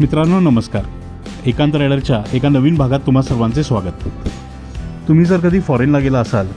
मित्रांनो नमस्कार. एकांत रायडरच्या एका नवीन भागात तुम्हा सर्वांचे स्वागत. तुम्ही जर कधी फॉरेनला गेला असाल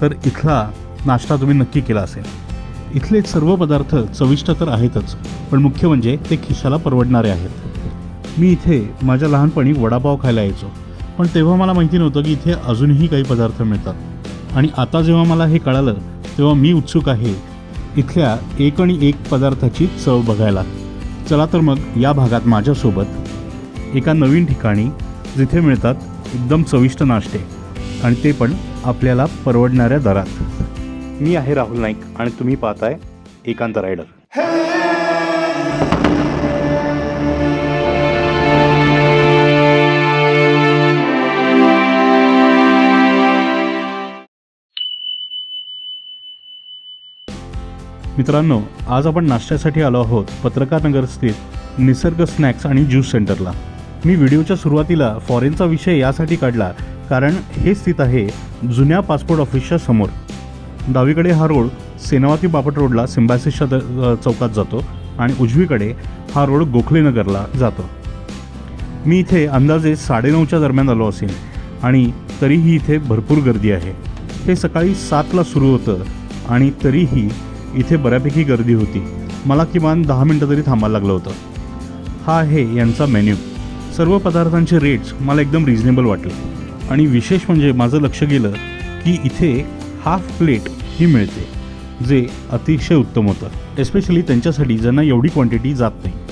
तर इथला नाश्ता तुम्ही नक्की केला असेल. इथले सर्व पदार्थ चविष्ट तर आहेतच पण मुख्य म्हणजे ते खिशाला परवडणारे आहेत. मी इथे माझ्या लहानपणी वडापाव खायला यायचो पण तेव्हा मला माहिती नव्हतं की इथे अजूनही काही पदार्थ मिळतात. आणि आता जेव्हा मला हे कळालं तेव्हा मी उत्सुक आहे. इथल्या एक आणि एक पदार्थाची चव बघायला. चला तर मग या भागात माझ्यासोबत एका नवीन ठिकाणी जिथे मिळतात एकदम चविष्ट नाश्ते आणि ते पण आपल्याला परवडणाऱ्या दरात. मी आहे राहुल नाईक आणि तुम्ही पाहताय एकांत रायडर. मित्रांनो आज आपण नाश्त्यासाठी आलो आहोत पत्रकार नगर स्थित निसर्ग स्नॅक्स आणि ज्यूस सेंटरला. मी व्हिडिओच्या सुरुवातीला फॉरेनचा विषय यासाठी काढला कारण हे स्थित आहे जुन्या पासपोर्ट ऑफिसच्या समोर. डावीकडे हा रोड सेनावती बापट रोडला सिम्बायसिसच्या द- चौकात जातो आणि उजवीकडे हा रोड गोखलेनगरला जातो. मी इथे अंदाजे साडेनऊच्या दरम्यान आलो असेल आणि तरीही इथे भरपूर गर्दी आहे. हे सकाळी सातला सुरू होतं आणि तरीही इथे बऱ्यापैकी गर्दी होती. मला किमान दहा मिनटं तरी थांबायला लागलं होतं. हा आहे यांचा मेन्यू. सर्व पदार्थांचे रेट्स मला एकदम रिझनेबल वाटले. आणि विशेष म्हणजे माझं लक्ष गेलं की इथे हाफ प्लेट ही मिळते जे अतिशय उत्तम होतं. एस्पेशली त्यांच्यासाठी ज्यांना एवढी क्वांटिटी जात नाही.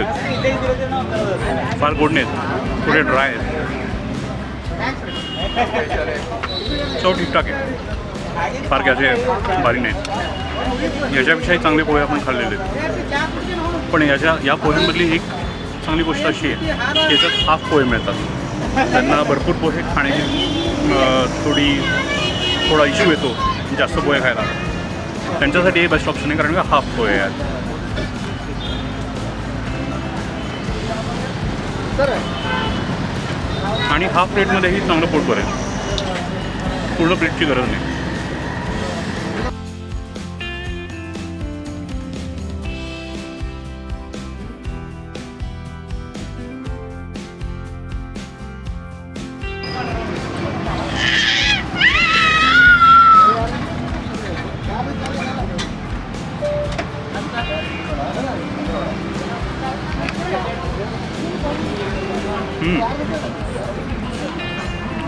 आहेत. फार गोड नाहीत. थोडे ड्राय आहेत. चव ठीकठाक आहे. फार कॅसे असे बारीक नाहीत. याच्यापेक्षाही चांगले पोहे आपण खाल्लेले आहेत. पण याच्या या पोह्यांमधली एक चांगली गोष्ट अशी आहे की याच्यात हाफ पोहे मिळतात. त्यांना भरपूर पोहे खाण्याची थोडी थोडा इश्यू येतो जास्त पोहे खायला. त्यांच्यासाठी हे बेस्ट ऑप्शन आहे कारण का हाफ पोहे आहेत. आणि हाफ प्लेटमध्येही चांगलं पोट भरेल. पूर्ण प्लेटची गरज नाही.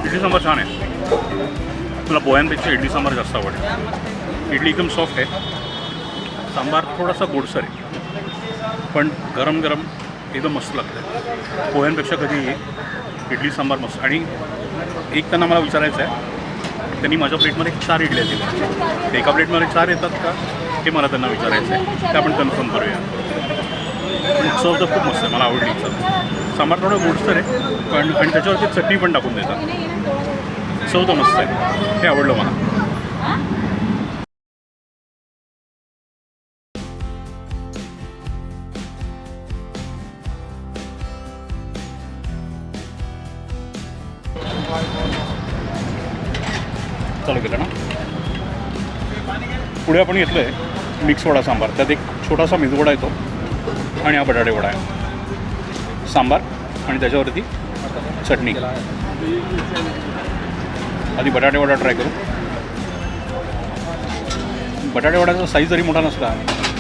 इडली सांबार छान आहे. मला पोह्यांपेक्षा इडली सांबार जास्त आवडेल इडली एकदम सॉफ्ट आहे. सांबार थोडासा गोडसर आहे. पण गरम गरम एकदम मस्त लागतं. पोह्यांपेक्षा कधी इडली सांबार मस्त. आणि एक त्यांना मला विचारायचं आहे त्यांनी माझ्या प्लेटमध्ये चार इडल्या दिल्या. एका प्लेटमध्ये चार येतात का? हे मला त्यांना विचारायचं आहे ते आपण कन्फर्म करूया. उत्सव तर खूप मस्त आहे मला आवडली चव सांबार थोडं गोडसर आहे पण आणि त्याच्यावरती चटणी पण टाकून देतात. चव तर मस्त आहे हे आवडलं मला. चालू केलं ना? पुढे आपण घेतलं आहे मिक्स वडा सांबार. त्यात एक छोटासा मेदूवडा येतो. आणि हा बटाटे वडा आहे. सांबार आणि त्याच्यावरती चटणी. आधी बटाटे वडा ट्राय करू. बटाटे वड्याचा साईज जरी मोठा नसला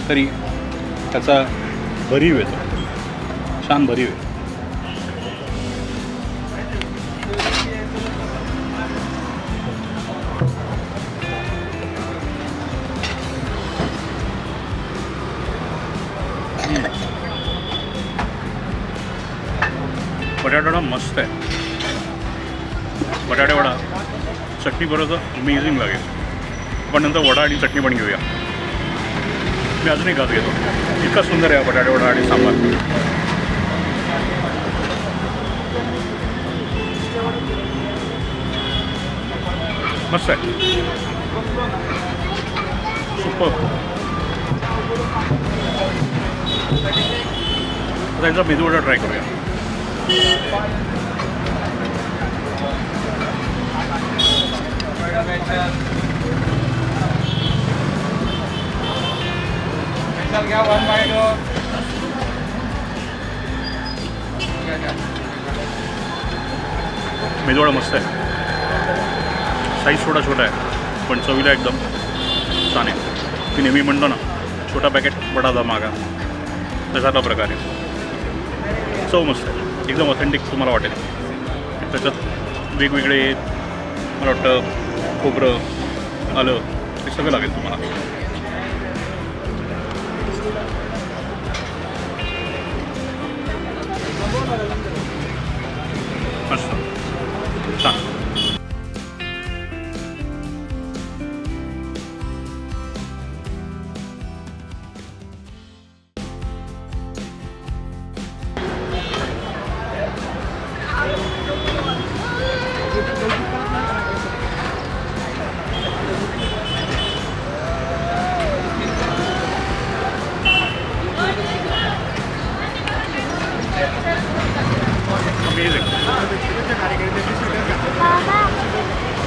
तरी त्याचा भरीव येतो. छान भरीव आहे बटाटावडा मस्त आहे. बटाटे वडा चटणी बरोबर अमेझिंग लागेल. आपण नंतर वडा आणि चटणी पण घेऊया. मी अजूनही घात घेतो. इतका सुंदर आहे हा आणि सांबार. मस्त आहे. सुपर तर त्यांचा मेदूवडा ट्राय करूया. मेदूवडा मस्त आहे. साईज थोडा छोटा आहे पण चवीला एकदम छान आहे. मी नेहमी म्हणतो ना छोटा पॅकेट बडा मागा. तशातला प्रकारे चव मस्त आहे. एकदम ऑथेंटिक तुम्हाला वाटेल. त्याच्यात वेगवेगळे मला वाटतं खोबरं आलं हे सगळं लागेल तुम्हाला.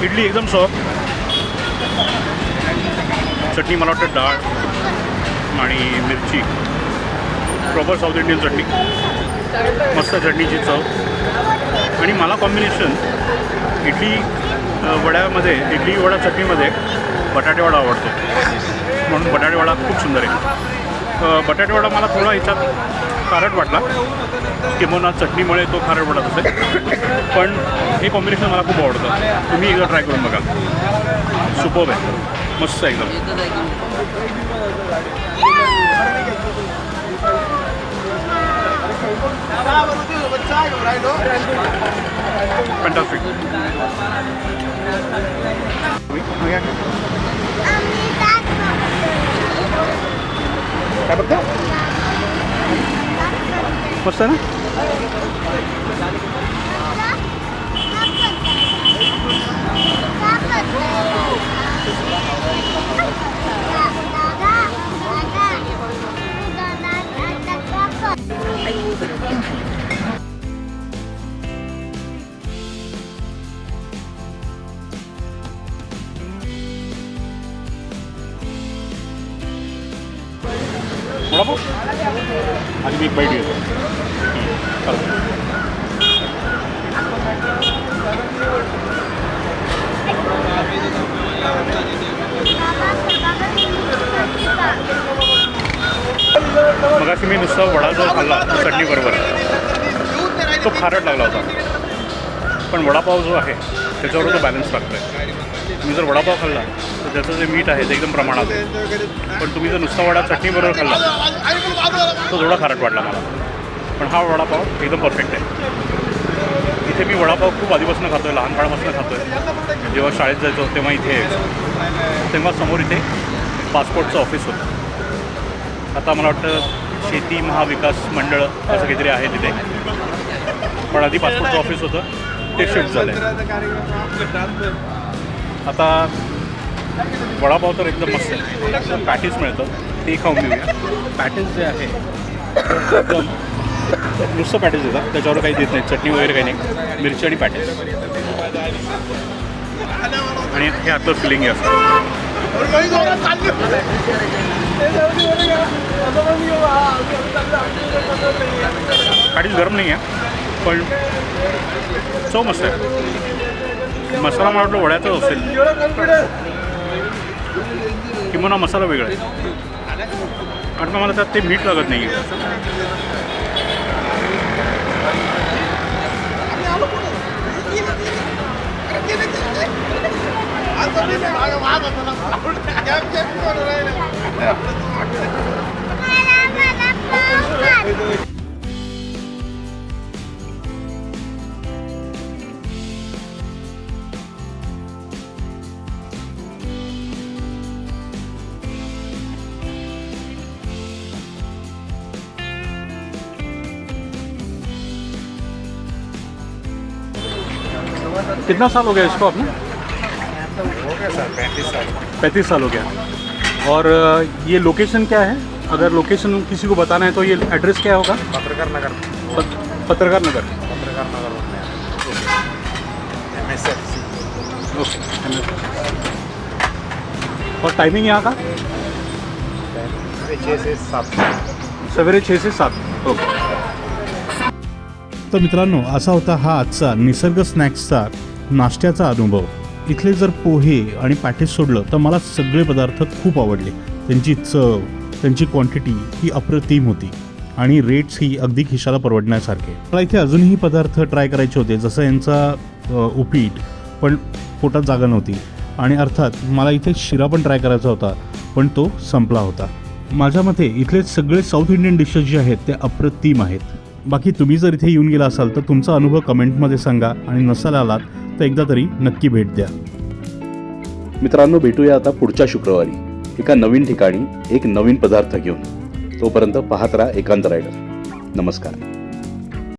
इडली एकदम सॉफ्ट चटणी मला वाटतं डाळ आणि मिरची. प्रॉपर साऊथ इंडियन चटणी. मस्त चटणीची चव. आणि मला कॉम्बिनेशन इडली वड्यामध्ये इडली वडा चटणीमध्ये बटाटेवडा आवडतो. म्हणून बटाटेवडा खूप सुंदर आहे. बटाटेवडा मला थोडा ह्याच्यात खारट वाटला. किंवा चटणीमुळे तो खारट वाटत असेल. पण हे कॉम्बिनेशन मला खूप आवडतं. तुम्ही एकदा ट्राय करून बघा. सुपर आहे. मस्त एकदम. फॅन्टास्टिक काय बघता? मस्त आहे ना वडापाव आणि मी एक बाईट घेतो. मग अशी मी नुसता वडा जो खाल्ला चटणीबरोबर तो खारट लागला होता. पण वडापाव जो आहे त्याच्यावर तो बॅलन्स लागतो आहे मी जर वडापाव खाल्ला तर त्याचं जे मीठ आहे ते एकदम प्रमाणात आहे. पण तुम्ही जर नुसता वडा चटणीबरोबर खाल्ला तो थोडा खारट वाटला मला. पण हा वडापाव एकदम परफेक्ट आहे. इथे मी वडापाव खूप आधीपासून खातो आहे लहानपणापासून खातो आहे जेव्हा शाळेत जायचो तेव्हा इथे यायचो. तेव्हा समोर इथे पासपोर्टचं ऑफिस होतं. आता मला वाटतं शेती महाविकास मंडळ असं काहीतरी आहे तिथे. पण आधी पासपोर्टचं ऑफिस होतं ते शिफ्ट झालं आहे आता वडापाव तर एकदम मस्त आहे. पॅटीस मिळतं. ते खाऊन घेऊया. पॅटीस जे आहे. एकदम नुसतं पॅटीस देतात. त्याच्यावर काही देत नाही चटणी वगैरे काही नाही. मिरची आणि पॅटीस. आणि हे आतलं फिलिंग आहे काडीच गरम नाही आहे पण चव मस्त आहे. मसाला मला वाटलं वड्याचाच असेल. किंवा मसाला वेगळा आहे. कारण का मला त्यात ते मीठ लागत नाही कितना साल हो गया इसको आपने? हो गया सर पैंतीस साल पैंतीस साल हो गया। और ये लोकेशन क्या है? अगर लोकेशन किसी को बताना है तो ये एड्रेस क्या होगा? पत्रकार नगर। पत, Patrakar Nagar. Patrakar Nagar M S F C okay और टाइमिंग यहाँ का? छः से सात। सवेरे छे से सात। ओके तर मित्रांनो असा होता हा आजचा निसर्ग स्नॅक्सचा नाश्त्याचा अनुभव. इथले जर पोहे आणि पॅकेज सोडलं तर मला सगळे पदार्थ खूप आवडले. त्यांची चव त्यांची क्वांटिटी ही अप्रतिम होती. आणि रेट्स ही अगदी खिशाला परवडण्यासारखे. मला इथे अजूनही पदार्थ ट्राय करायचे होते जसं यांचा उपीट पण पोटात जागा नव्हती. आणि अर्थात मला इथे शिरा पण ट्राय करायचा होता पण तो संपला होता. माझ्या मते इथले सगळे साऊथ इंडियन डिशेस जे आहेत ते अप्रतिम आहेत. बाकी तुम्ही जर इथे येऊन गेला असाल तर तुमचा अनुभव कमेंटमध्ये सांगा आणि नसाल आलात तर एकदा तरी नक्की भेट द्या. मित्रांनो भेटूया आता पुढच्या शुक्रवारी. एका नवीन ठिकाणी एक नवीन पदार्थ घेऊन. तोपर्यंत पाहत राहा एकांत रायडर. नमस्कार.